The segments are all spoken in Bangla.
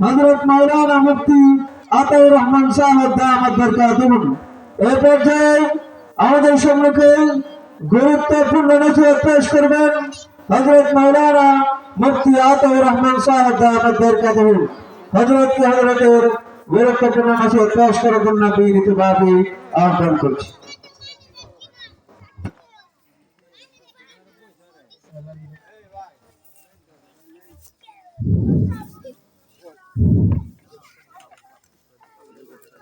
হজরত মৌলানা মুফতি আতাউর রহমান সাহেব দামাত বরকাতুহুম এই পর্যায়ে আমাদের সম্মুখে গুরুত্বপূর্ণ নথিয়ত পেশ করবেন হজরত মৌলানা মুফতি আতাউর রহমান সাহেব দামাত বরকাতুহুম হজরত কি হজরতের গুরুত্বপূর্ণ নথিয়ত পেশ করার জন্য বিনীতভাবে আহ্বান করছি।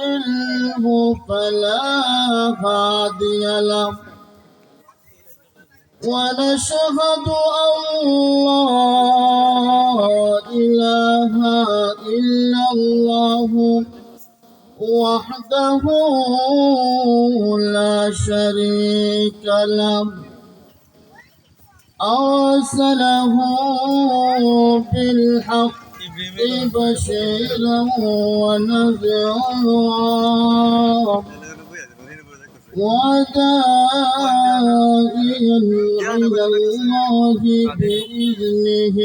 يضلله فلا هادي له. ونشهد أن لا إله إلا الله وحده لا شريك له. أرسله بالحق بشيرا ونذيرا وداعيا إلى الله بإذنه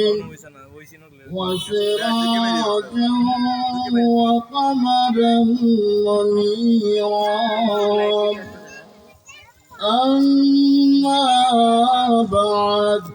وسراجا وقمرا منيرا. أما بعد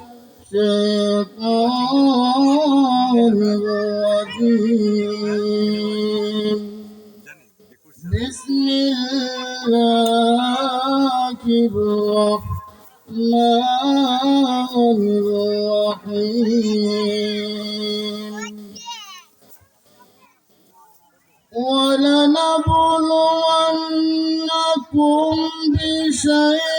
الشيطان الرجيم بسم الله الرحمن الرحيم ولنبلونكم بشيء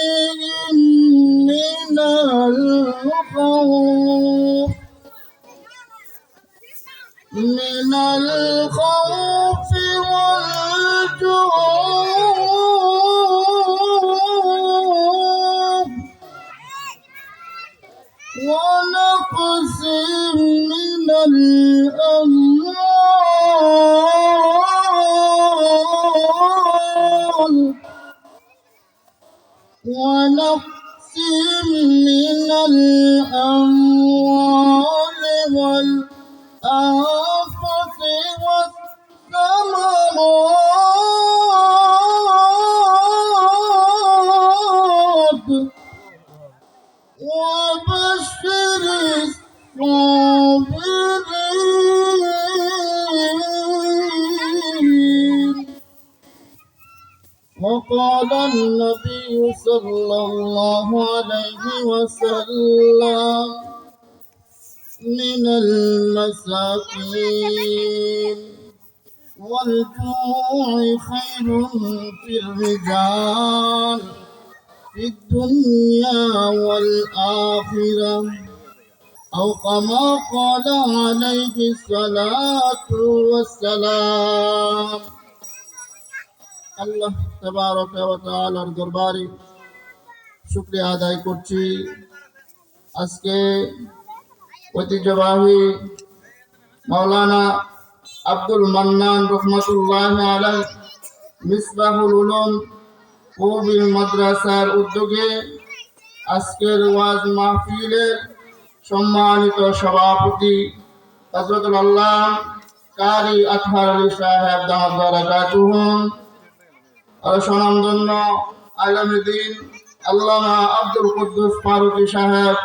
من الخوف والجوع. ونقص من الأموال. ونقص من الأموال والأنفس والثمرات وبشر الصابرين وقال النبي صلى الله عليه وسلم من المساكين والجوع خير في الرجال في الدنيا والآخرة. أو كما قال عليه الصلاة والسلام. আল্লাহ তবারক ওয়া তাআলার দরবারে শুকরিয়া আদায় করছি। আজকে ঐতিহ্যবাহী মাওলানা আব্দুল মান্নান রহমতুল্লাহ আলাই মিসবাহুল উলুম কবির মাদ্রাসার উদ্যোগে আজকের ওয়াজ মাহফিলের সম্মানিত সভাপতি হজরতুল আল্লাহ কারি আতহার আলী সাহেব দামাদারাকাতুহুম আর স্বনামধন্য আলমদিন আল্লামা আব্দুল কুদ্দুস ফারুকি সাহেব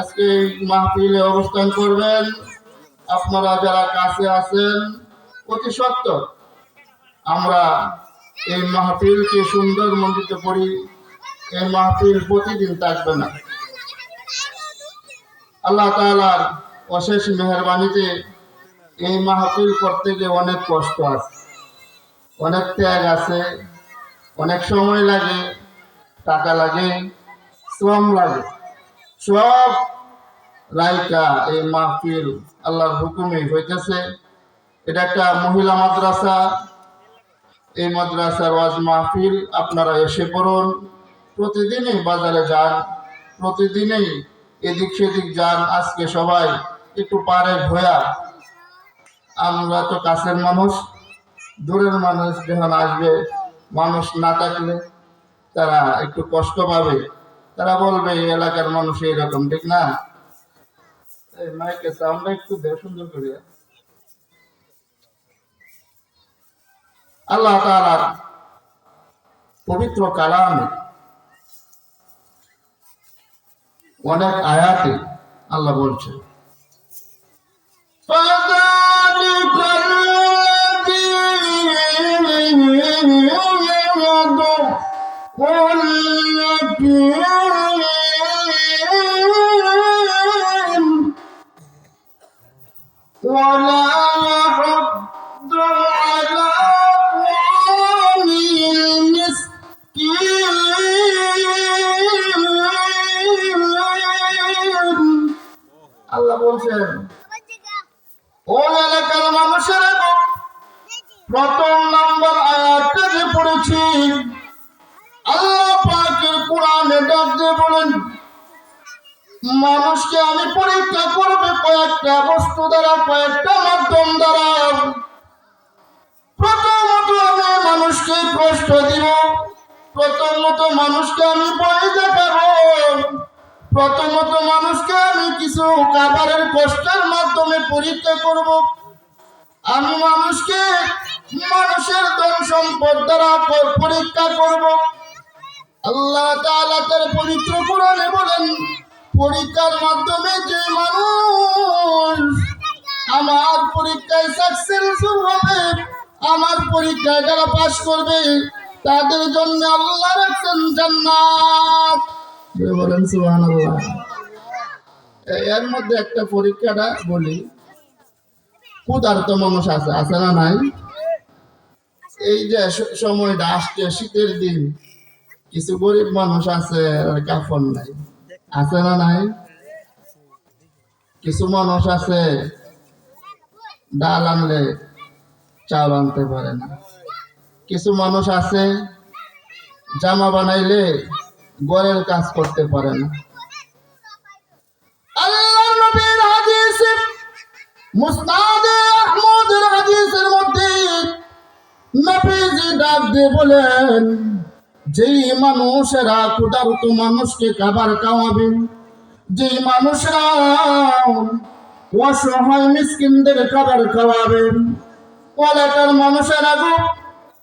আজকে এই মাহফিলে অবস্থান করবেন। আপনারা যারা কাছে আছেন, অতি সত্তর আমরা এই মাহফিলকে সুন্দর মন্ডিত করি, এই মাহফিল প্রতিদিন থাকবে না। আল্লাহ তাআলার অশেষ মেহরবানিতে এই মাহফিল করতে গিয়ে অনেক কষ্ট আছে, অনেক ত্যাগ আছে। অনেক সময় লাগে, টাকা লাগে, শ্রম লাগে। সব রাইকা এই মাহফিল আল্লাহর হুকুমে হইতেছে। এটা একটা মহিলা মাদ্রাসা। এই মাদ্রাসার ওয়াজ মাহফিল আপনারা এসে পড়ুন। প্রতিদিনই বাজারে যান, প্রতিদিনই এদিক সেদিক যান। আজকে সবাই একটু পারে ঘোয়া। আমরা তো কাছের মানুষ, দূরের মানুষ যখন আসবে মানুষ না থাকলে তারা একটু কষ্ট পাবে। তারা বলবে, এই এলাকার মানুষ এইরকম, ঠিক না? আল্লাহ তাআলার পবিত্র কালামে অনেক আয়াতে আল্লাহ বলছে প্রথমত মানুষকে আমি কিছু খাবারের কষ্টের মাধ্যমে পরীক্ষা করব। আমি মানুষকে মানুষের ধন সম্পদ দ্বারা পরীক্ষা করব। আল্লাহ তাআলা তার পবিত্র কোরআনে বলেন, পরীক্ষার মাধ্যমে যে মানুষ আমার পরীক্ষায় সাকসেসফুল হবে, আমার পরীক্ষায় যারা পাশ করবে তাদের জন্য আল্লাহ রাখছেন জান্নাত। বলেন সুবহানাল্লাহ। এ- এর মধ্যে একটা পরীক্ষাটা বলি। ক্ষুধার্ত মানুষ আছে আছে না নাই? এই যে সময়টা আসছে শীতের দিন। কিছু গরিব মানুষ আছে আর কাফন নাই। আছে না নাই? কিছু মানুষ আছে ডাল আনলে চাল আনতে পারে না। কিছু মানুষ আছে, জামা বানাইলে গড়ের কাজ করতে পারে না। আহমদের হাদিসের মধ্যে নবীজি ডাক দিয়ে বলেন, যেই মানুষেরা ক্ষুধার্ত মানুষকে খাবার খাওয়াবেন যেই মানুষরা অসহায় মিসকিনদের খাবার খাওয়াবেন এলাকার মানুষেরা গো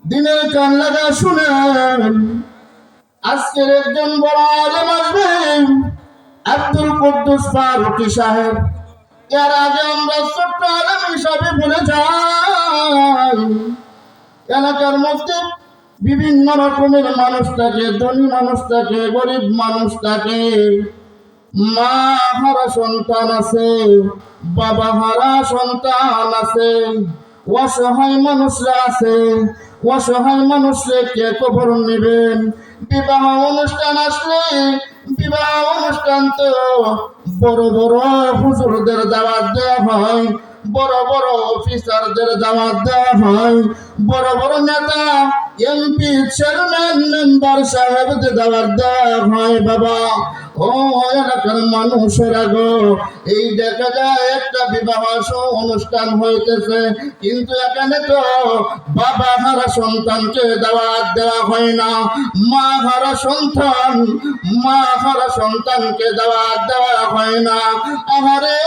দিনের কান লাগা শুনেন আজকের একজন বড় আলেম আসবেন আব্দুল কুদ্দুস ফারুকি সাহেব। এর আগে আমরা ছোট্ট আলেম হিসাবে বলে যাই। এলাকার মধ্যে বিভিন্ন রকমের মানুষ থাকে, ধনী মানুষ থাকে, গরিব মানুষ থাকে। মা হারা সন্তান আছে, বাবা হারা সন্তান আছে। অসহায় মানুষরা আছে, অসহায় মানুষরে কে খবর নেবেন বিবাহ অনুষ্ঠান আসলে, বিবাহ অনুষ্ঠান তো বড় বড় হুজুরদের দাওয়াত দেওয়া হয়, বড় বড় অফিসারদের দাওয়াত দেওয়া হয়, বড় বড় নেতা, এমপি, চেয়ারম্যান, মেম্বার সাহেবদের দাওয়াত দেওয়া হয়, বাবা। ও এই দেখা যায় একটা বিবাহ অনুষ্ঠান হইতেছে, কিন্তু বাবা সন্তানকে দাওয়াত দেওয়া হয় না। দেওয়া হয় না। আমারে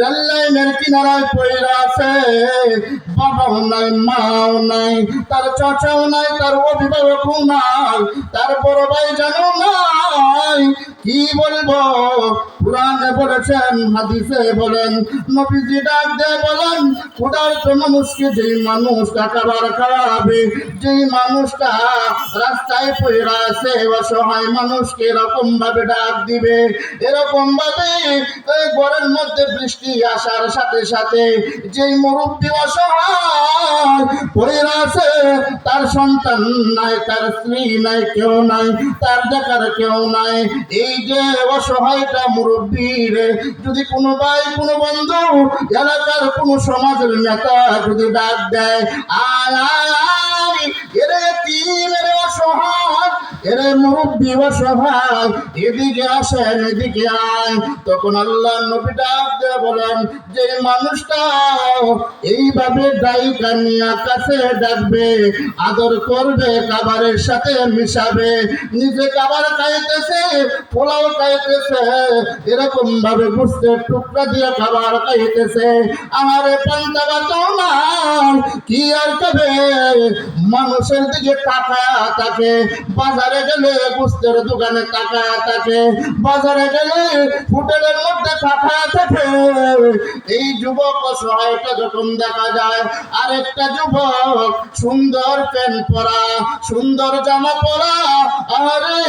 রেল লাইনের কিনারায় পড়ে আছে। বাবাও নাই, মাও নাই, তার চাচাও নাই, তার অভিভাবকও নাই, তার বড় ভাই জানো নাই। কি বলব? পুরাণে বলেছেন, হাদিসে বলেন, নবীজি ডাক দিয়ে বলেন ক্ষুধার্ত মানুষকে যেই মানুষ টাকাবার খাওয়াবে, যেই মানুষটা রাস্তায় পড়ে আছে, অসহায় মানুষকে এরকম ভাবে ডাক দিবে। এরকম ভাবে ঘরের মধ্যে বৃষ্টি আসার সাথে সাথে যেই মুরব্বী অসহায় পড়ে আছে, তার সন্তান নাই, তার স্ত্রী নাই, কেউ নাই, তার দেখার কেউ নাই, এই যে অসহায়টা মুরব্বী রে, যদি কোনো ভাই, কোনো বন্ধু, এলাকার কোনো সমাজের নেতা যদি ডাক দেয় আয় আয় এরে মুরব্বী অসহায় এদিকে আসেন, এদিকে আয়। তখন আল্লাহ বলেন, যে মানুষটা এইভাবে নিয়ে ডাকবে, আদর করবে, খাবারের সাথে মিশাবে, নিজে খাবার খাইতেছে, পোলাও খাইতেছে, এরকম ভাবে বুঝতে টুকরা দিয়ে খাবার খাইতেছে। আমার পান্তা নাই কি আর খাবে? মানুষের দিকে টাকা থাকে, বাজারে গেলে গুস্তের দোকানে টাকা থাকে। বাজারে গেলে হোটেলের মধ্যে টাকা থাকে। এই যুবক অসহায়টা যখন দেখা যায়, আরেকটা যুবক সুন্দর প্যান্ট পরা, সুন্দর জামা পরা, আরে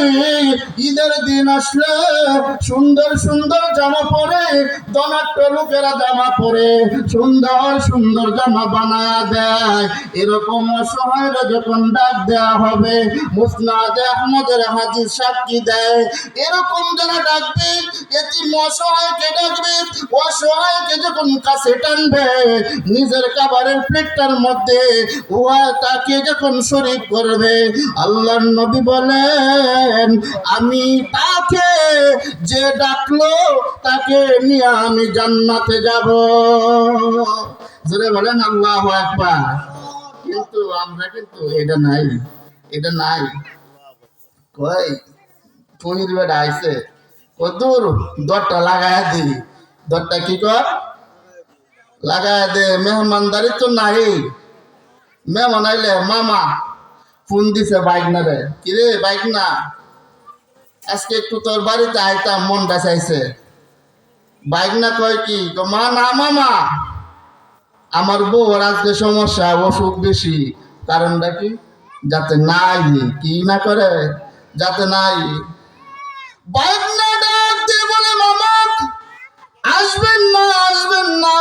ঈদের দিন আসলে সুন্দর সুন্দর জামা পরে, দনাট্য লোকেরা জামা পরে, সুন্দর সুন্দর জামা বানা দেয়। এরকম অসহায়রা যখন ডাক দেয়া হবে মুসনাদ আহমদের হাজির সাক্ষী দেয়? এরকম যারা ডাকবে এটি অসহায়কে ডাকবে, অসহায়কে যখন কাছে টানবে, নিজের খাবারের প্লেটটার মধ্যে উহা তাকে যখন শরীর করবে আল্লাহ নবী বলেন, আমি তাকে যে ডাকলো, তাকে নিয়ে আমি জান্নাতে যাব। জোরে বলেন, আল্লাহ একবার কিন্তু আমরা কিন্তু, এটা নাই এটা নাই। কই টুনির বেটা আইছে। কদূর দরটা লাগায় দি। দরটা কি কর? লাগায় দে মেহমানদারি তো নাই। মেহমান আইলে, মামা, ফোন দিছে বাইক না রে কিরে বাইক না আজকে একটু তোর বাড়িতে আইতাম মনটা চাইছে বাইক না কয় কি? মা, না মামা। আমার বউর আজকে সমস্যা, অসুখ বেশি। কারণটা কি? যাতে নাই কি না করে? যাতে নাই। বাগনা ডাক বলে, মামা, আসবেন না আসবেন না।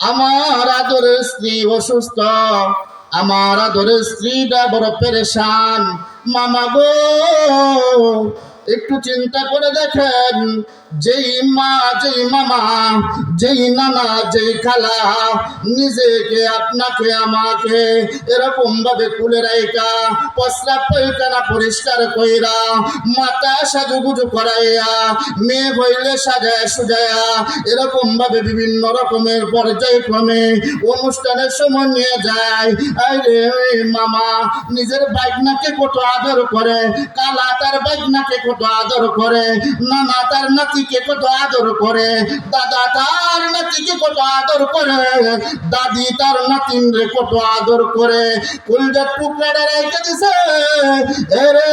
আমার আদরের স্ত্রী অসুস্থ। আমার আদরের স্ত্রীটা বড় পেরেশান। মামা গো, একটু চিন্তা করে দেখেন যেই মা, যেই মামা, যেই নানা, যেই খালা, নিজেকে, আপনাকে, আমাকে এরকম ভাবে কুলে রাইকা প্রস্রাব পায়খানা পরিষ্কার কইরা, মাথা সাজুগুজু করাইয়া, মেয়ে হইলে সাজায় সুজায়া, এরকম ভাবে বিভিন্ন রকমের পর্যায়ক্রমে অনুষ্ঠানের সময় নিয়ে যায়। আরে মামা, নিজের বাইকনাকে কত আদর করে, কালা তার বাইকনাকে কত আদর করে, নানা তার নাতিকে কত আদর করে? দাদা তার নাতিকে কত আদর করে? দাদি তার নাতিন রে কত আদর করে? কুলজার টুকরাটা রেখে দিছে। এরে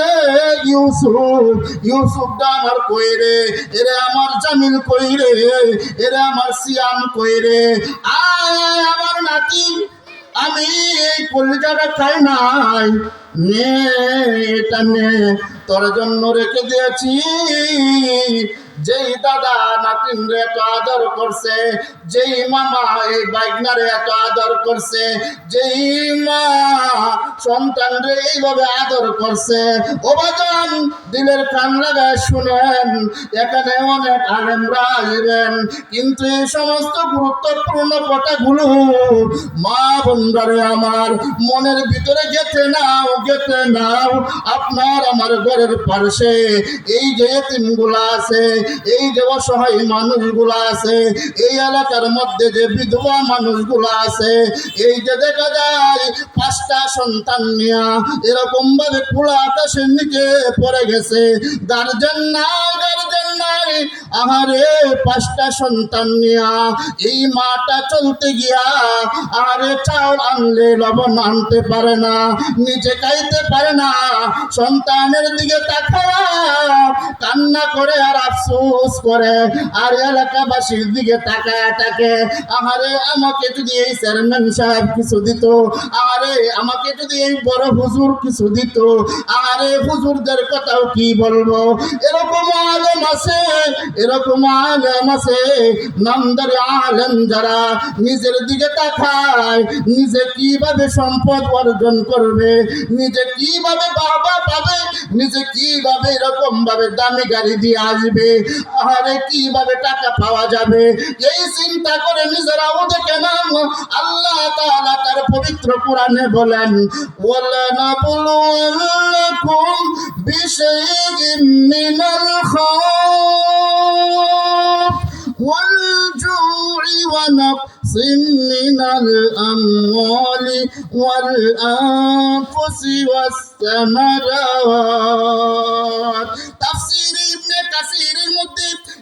ইউসুফ ইউসুফ দা আমার কই রে? এরে আমার জামিল কই রে? এরে আমার সিয়াম কই রে? আয় আমার নাতি, আমি এই কলিজাটা খাই নাই। নে, এটা নে, তোর জন্য রেখে দিয়েছি। যেই দাদা নাতিন রে এত আদর করছে, যেই মামা এই বাইকনারে এত আদর করছে, যেই মা সন্তানরে এইভাবে আদর করছে, ও বাজান, দিলের কান লাগায় শুনেন, এখানে অনেক আলেমরা আসবেন কিন্তু এই সমস্ত গুরুত্বপূর্ণ কথাগুলো মা বন্ধারে আমার মনের ভিতরে গেতে নাও গেতে নাও, আপনার আমার ঘরের পাশে, এই যে তিনগুলা আছে এই যে অসহায় মানুষগুলা আছে, এই এলাকার মধ্যে যে বিধবা মানুষগুলা আছে, এই যে দেখা যায় পাঁচটা সন্তান নিয়া এরকম ভাবে খোলা আকাশের নিচে পড়ে গেছে। গার্জেন না গার্জেন নাই। আহারে পাঁচটা সন্তান নিয়া, এই মাটা চলতে গিয়া আরে চাউল আনলে লবণ আনতে পারে না, নিজে খাইতে পারে না। সন্তানের দিকে তাকায় কান্না করে আর আফসোস করে। আর এলাকাবাসীর দিকে তাকায় তাকে আহারে আমাকে যদি এই চেয়ারম্যান সাহেব কিছু দিত আরে আমাকে যদি এই বড় হুজুর কিছু দিত আরে হুজুরদের কথাও কি বলব? এরকম আলেম আছে। এরকম আলেম আছে আলেম যারা নিজের দিকে তাকায়, নিজে কীভাবে সম্পদ অর্জন করবে, নিজে কীভাবে বাবা পাবে, নিজে কীভাবে এরকম ভাবে দামি গাড়ি দিয়ে আসবে আরে কীভাবে টাকা পাওয়া যাবে। এই চিন্তা করে নিজেরাও দেখে নাম, আল্লাহ তার পবিত্র কোরআনে বলেন, ওয়ালা أنبأكم بشيء من الخوف والجوع ونقص من الأموال والأنفس والثمرات. تفسير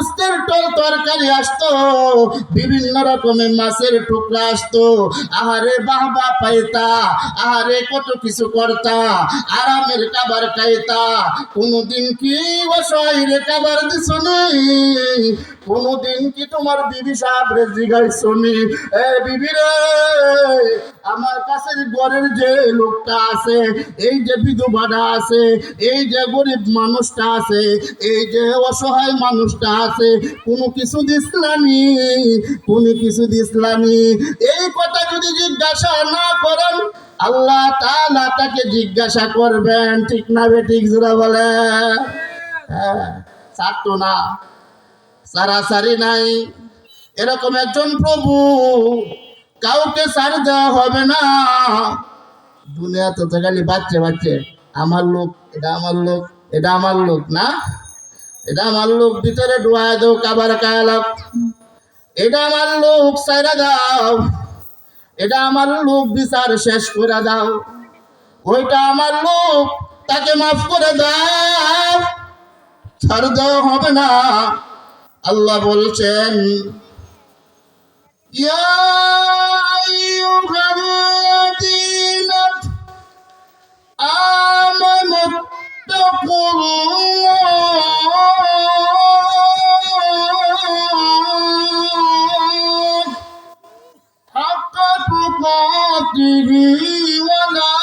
গোস্তের টল তরকারি আসতো, বিভিন্ন রকমের মাছের টুকরা আসতো। আহারে বাহবা পাইতা, আহারে কত কিছু করতা, আরামের কাবার খাইতা। কোনোদিন কি অসহায় কাবার দিছনি কোনদিন কি তোমার বিবি জিগাইছনি এ বিবি রে, আমার কাছে ঘরের যে লোকটা আছে, এই যে বিধবাটা আছে, এই যে গরিব মানুষটা আছে, এই যে অসহায় মানুষটা আছে, কোনো কিছু দিসলানি? কোনো কিছু দিসলানি? এই কথা যদি জিজ্ঞাসা না করেন, আল্লাহ তাআলা তাকে জিজ্ঞাসা করবেন। ঠিক না বে, ঠিক জোরা বলে হ্যাঁ ছাড়তো না। সারাসারি নাই। এরকম একজন প্রভু, কাউকে সার দেওয়া হবে না। দুনিয়া তো খালি বাচ্চে বাচ্চে। আমার লোক, এটা আমার লোক, এটা আমার লোক, না? এটা আমার লোক, ভিতরে ডুয়া দাও, কাবার কায়ালাপ এটা আমার লোক, সাইরা দাও। এটা আমার লোক, বিচার শেষ করে দাও। ওইটা আমার লোক, তাকে মাফ করে দাও। ছাড় দেওয়া হবে না। আল্লাহ বলছেন ইয়া আইয়ুহাল্লাযীনা আমানু তাকুল্লাহ حق تقاته ولا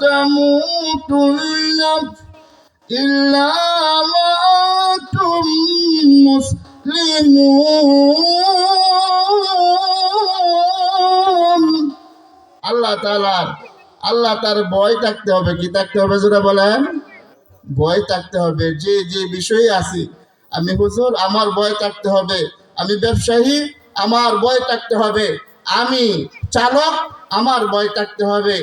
تموتن إلا وأنتم مسلمون আল্লাহ তালার আল্লাহ তার ভয় থাকতে হবে, কি থাকতে হবে যেটা বলেন? ভয় থাকতে হবে, যে যে বিষয়ে আছি, আমি হুজুর, আমার ভয় থাকতে হবে, আমি ব্যবসায়ী, আমার ভয় থাকতে হবে, আমি চালক, আমার ভয় থাকতে হবে,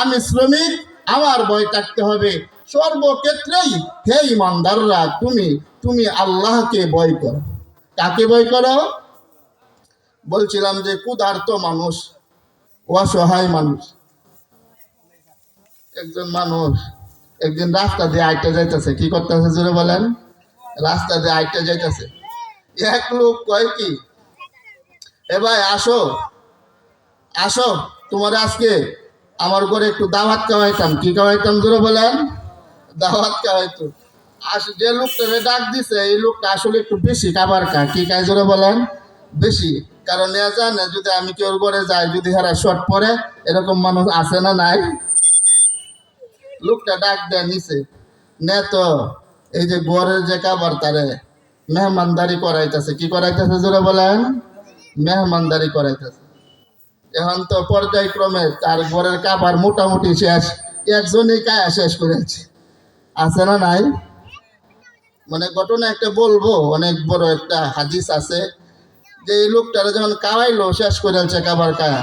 আমি শ্রমিক, আমার ভয় থাকতে হবে, সর্বক্ষেত্রেই হে ইমানদাররা, তুমি তুমি আল্লাহকে ভয় করো। কাকে ভয় করো বলছিলাম যে ক্ষুধার্ত মানুষ, অসহায় মানুষ। একজন মানুষ একদিন রাস্তা দিয়ে আইটা যাইতেছে, কি করতেছে জোরে বলেন? রাস্তা দিয়ে আইটা যাইতেছে। এক লোক কয় কি, এ ভাই, আসো আসো, তোমার আজকে আমার ঘরে একটু দাওয়াত খাওয়াইতাম। কি খাওয়াইতাম জোরে বলেন? দাওয়াত খাওয়াইতো। যে লোকটাকে ডাক দিছে, এই লোকটা আসলে একটু বেশি খাবার খায়। কি খায় জোরে বলেন? বেশি। কারণ এ জানে, যদি আমি কেউ ঘরে যাই, যদি হারা শর্ট পরে, এরকম মানুষ আছে না নাই? লোকটা ডাক দেয় নিছে নে তো, এই যে ঘরের যে খাবার তারে মেহমানদারি করাইতেছে, কি করাইতেছে জোরে বলেন? মেহমানদারি করাইতেছে। এখন তো পর্যায়ক্রমে তার ঘরের খাবার মোটামুটি শেষ, একজনই কায়া শেষ করেছে। আছে না নাই? মানে ঘটনা একটা বলব, অনেক বড় একটা হাদিস আছে যে এই লোকটারে যখন কাওয়াইলো শেষ করেছে কাবার কায়া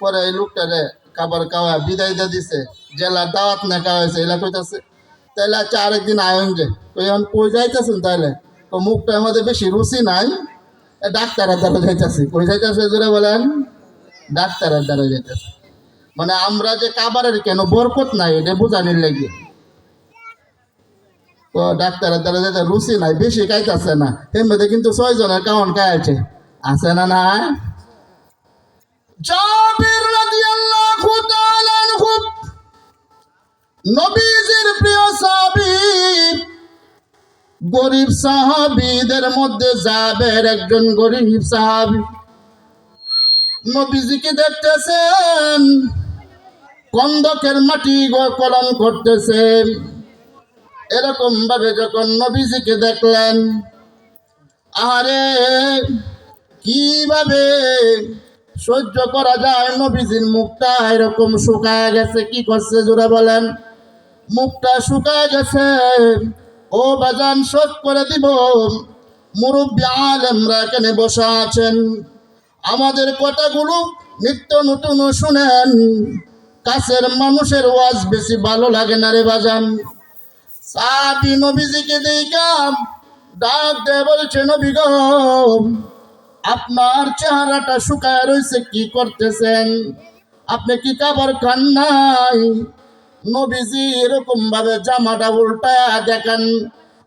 পরে এই লোকটারে কাবার খাওয়া বিদায় দিয়ে দিছে। জেলার দাওয়াত না খাওয়াইছে এলা কইতাছে, তাইলে আচ্ছা আরেকদিন আয়ন যে কই, এখন কই যাইতেছেন তাইলে? তো মুখটা আমাদের বেশি রুচি নাই। ডাক্তারের দ্বারা যাইতেছি। কই যাইতেছে জোরে বলেন? ডাক্তারের দ্বারা যাইতেছে। মানে আমরা যে কাবারের কেন বরকত নাই, এটা বোঝানির লাগে। ডাক্তারের দ্বারা যেতে রুচি নাই, বেশি খাইতেছে না। মধ্যে কিন্তু ছয় জনের কাউন খাইছে আছে না না নবীজির প্রিয় গরিব সাহাবীদের মধ্যে জাবের একজন গরিব সাহাবী। নবীজিকে দেখতেছেন? কন্দকের মাটি কলম করতেছেন। এরকম ভাবে যখন নবীজিকে দেখলেন আরে কীভাবে সহ্য করা যায় নবীজির মুখটা? এরকম শুকায় গেছে, কি করছে জোরে বলেন? মুখটা শুকায় গেছে, ও বাজান শোধ করে দিব, মুরব্বী আলেমরা এখানে বসা আছেন। আমাদের কথাগুলো নিত্য নতুন শুনেন, কাছের মানুষের ওয়াজ বেশি ভালো লাগে না রে বাজান। সাবি নবীজিকে দেখা ডাক দেয় বলছে, নবী গো, আপনার চেহারাটা শুকায় রয়েছে কি করতেছেন? আপনি কি খাবার খান নাই? নবীজি এরকম ভাবে জামাটা উল্টায় দেখেন,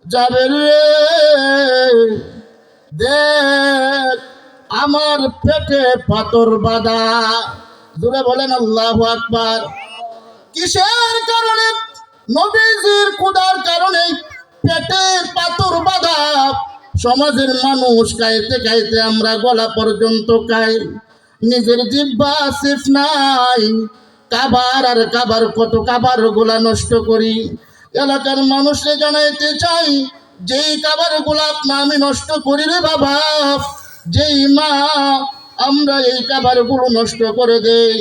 যাবে রে, দেখ, আমার পেটে পাথর বাঁধা। দূরে বলেন আল্লাহ আকবার। কিসের কারণে নবীজির কুদার কারণে পেটে পাথর বাধা সমাজের মানুষ খাইতে খাইতে আমরা গলা পর্যন্ত খাই। নিজের জিব্বা সিফ নাই। কাবার আর কাবার কত কাবার গোলা নষ্ট করি। এলাকার মানুষকে জানাইতে চাই, যেই কাবার গোলা আপনা আমি নষ্ট করি রে বাবা, যেই মা আমরা এই কাবারগুলো নষ্ট করে দেই,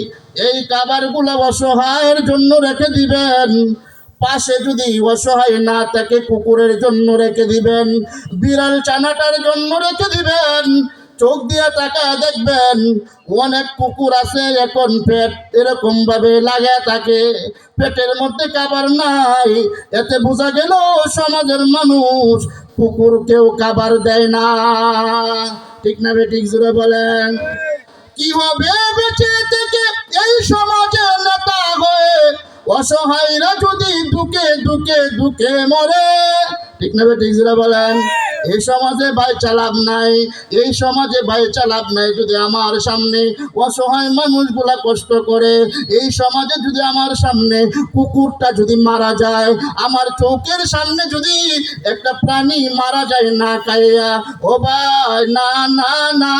এই কাবারগুলো অসহায়ের জন্য রেখে দিবেন। পাশে যদি অসহায় না থাকে কুকুরের জন্য রেখে দিবেন, বিড়াল চানাটার জন্য রেখে দিবেন, চোখ দিয়ে টাকা দেখবেন, অনেক কুকুর আছে, এখন পেট এরকম ভাবে লাগে থাকে, পেটের মধ্যে খাবার নাই, এতে বোঝা গেল সমাজের মানুষ কুকুর কেউ খাবার দেয় না। ঠিক না বেঠিক জুড়ে বলেন। কি হবে বেঁচে থেকে এই সমাজের নেতা হয়ে অসহায়রা যদি দুকে দুকে দুকে মরে ঠিক না বেঠিক জুড়ে বলেন? এই সমাজে ভাই চালাব নাই, এই সমাজে ভাই চালাব নাই যদি আমার সামনে অসহায় মানুষগুলা কষ্ট করে, এই সমাজে যদি আমার সামনে কুকুরটা যদি মারা যায়, আমার চোখের সামনে যদি একটা প্রাণী মারা যায় না কাইয়া ও ভাই, না না না,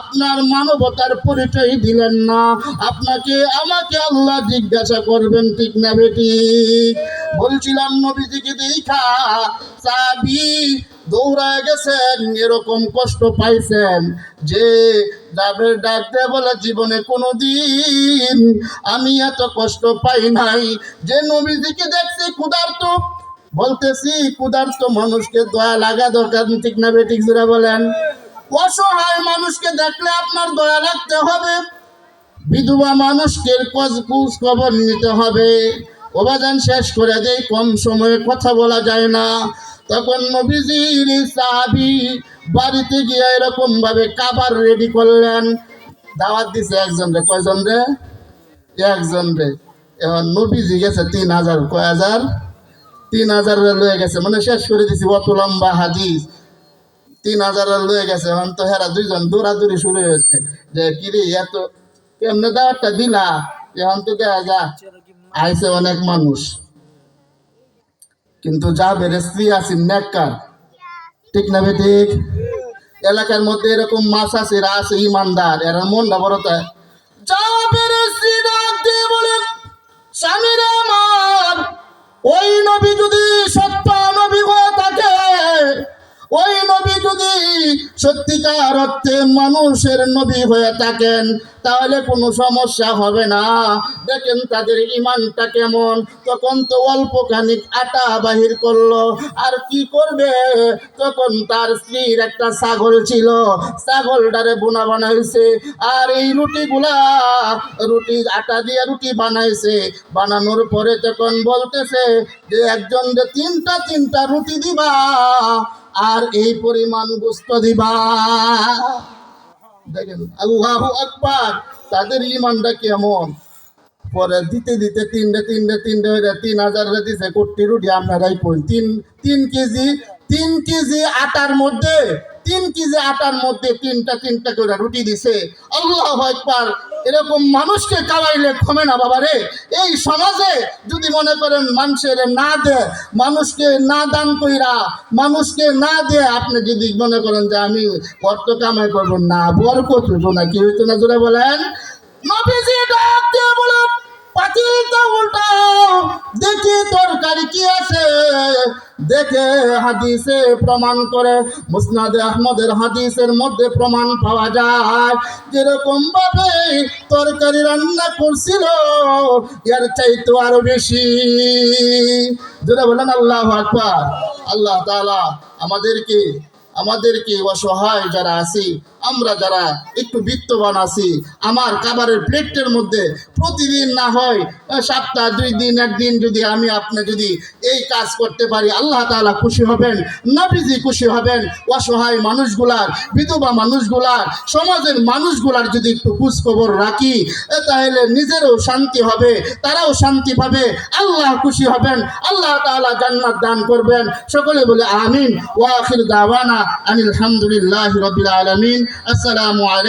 আপনার মানবতার পরিচয় দিলেন না, আপনাকে, আমাকে আল্লাহ জিজ্ঞাসা করবেন ঠিক না বেটি বলছিলাম নবীজিকে দেখা সাবি দৌড়ায় গেছেন, এরকম কষ্ট পাইছেন যে যাবের ডাক দেয় বলে, জীবনে কোনো দিন আমি এত কষ্ট পাই নাই। যে নবীজিকে দেখছি ক্ষুধার্ত, বলতেছি, ক্ষুধার্ত মানুষকে দয়া লাগা দরকার। ঠিক না বেঠিক জোরা বলেন। অসহায় মানুষকে দেখলে আপনার দয়া লাগতে হবে। বিধবা মানুষকে খোঁজ খবর নিতে হবে। অবাদান শেষ করে দেই, কম সময়ে কথা বলা যায় না। তখন নবীজির সাহাবি বাড়িতে গিয়ে এরকম ভাবে কাবার রেডি করলেন। দাওয়াত দিছে একজন রে, কয়জন রে? একজন রে। এখন নবীজি গেছে তিন হাজার, কয় হাজার? তিন হাজার লয়ে গেছে মানে শেষ করে দিছি, অত লম্বা হাদিস। তিন হাজার লয়ে গেছে, এখন তো হেরা দুইজন দৌড়াদৌড়ি শুরু হয়েছে। যে, কিরে, এত কেমনে দাওয়াতটা দিলা? এখন তো দেখা যা আইসে অনেক মানুষ। কিন্তু যা বেড়ে স্ত্রী আছেন নেককার। ঠিক না ঠিক? এলাকার মধ্যে এরকম মাছ আছে, এরা আছে ইমানদার, এরা মনটা বড় তাই যা বেড়ে স্ত্রী ডাক দিয়ে বলেন, স্বামীরা আমার, ওই নবী যদি সত্য নবী হয়ে থাকে ওই নবী যদি সত্যিকার অর্থে মানুষের নবী হয়ে থাকেন, তাহলে কোনো সমস্যা হবে না। দেখেন তাদের ইমানটা কেমন। তখন তো অল্প খানিক আটা বাহির করল। আর কি করবে? তখন তার স্ত্রীর একটা ছাগল ছিল। ছাগলটারে বোনা বানাইছে। আর এই রুটিগুলা, রুটি, আটা দিয়ে রুটি বানাইছে। বানানোর পরে তখন বলতেছে যে, একজন যে তিনটা তিনটা রুটি দিবা আর এই পরিমাণ গোস্ত দিবা। দেখেন, আল্লাহ আকবার, তাদের ইমানটা কেমন? পরে দিতে দিতে তিনটে তিনটে তিনটে হয়ে তিন হাজার দিছে কোটি রুটি, আপনারাই পড়েন। তিন তিন কেজি তিন কেজি আটার মধ্যে তিন কেজি আটার মধ্যে তিনটা তিনটা করে রুটি দিছে। আল্লাহ একবার এরকম মানুষকে কামাইলে ক্ষমে না বাবা রে। এই সমাজে যদি মনে করেন মানুষের না দে, মানুষকে না দান কইরা, মানুষকে না দে, আপনি যদি মনে করেন যে আমি অর্থ কামাই করব না বর করব না, কি হইতো না জোরে বলেন? নবীজি ডাক দিয়ে বলেন। পাতিলটা উল্টাও দেখি তরকারি কি আছে। দেখে হাদিসে প্রমাণ করে, মুসনাদে আহমদের হাদিসের মধ্যে প্রমাণ পাওয়া যায়। যেরকম ভাবে তরকারি রান্না করছিল, এর চাইতো আরও বেশি। যেটা বলেন আল্লাহ আকবার। আল্লাহ তাআলা আমাদেরকে আমাদেরকে অসহায় যারা আছি আমরা যারা একটু বিত্তবান আছি, আমার খাবারের প্লেটের মধ্যে প্রতিদিন না হয় সপ্তাহ দুই দিন একদিন যদি আমি আপনি যদি এই কাজ করতে পারি, আল্লাহ তাআলা খুশি হবেন, নবীজি খুশি হবেন, অসহায় মানুষগুলার, বিধবা মানুষগুলার, সমাজের মানুষগুলার যদি একটু খোঁজ খবর রাখি তাহলে নিজেরও শান্তি হবে, তারাও শান্তি পাবে, আল্লাহ খুশি হবেন, আল্লাহ তাআলা জান্নাত দান করবেন। সকলে বলে আমিন। ওয়া আখির দাওয়ানা আনিল হামদুলিল্লাহি রাব্বিল আলামিন। আসসালামু আলাইকুম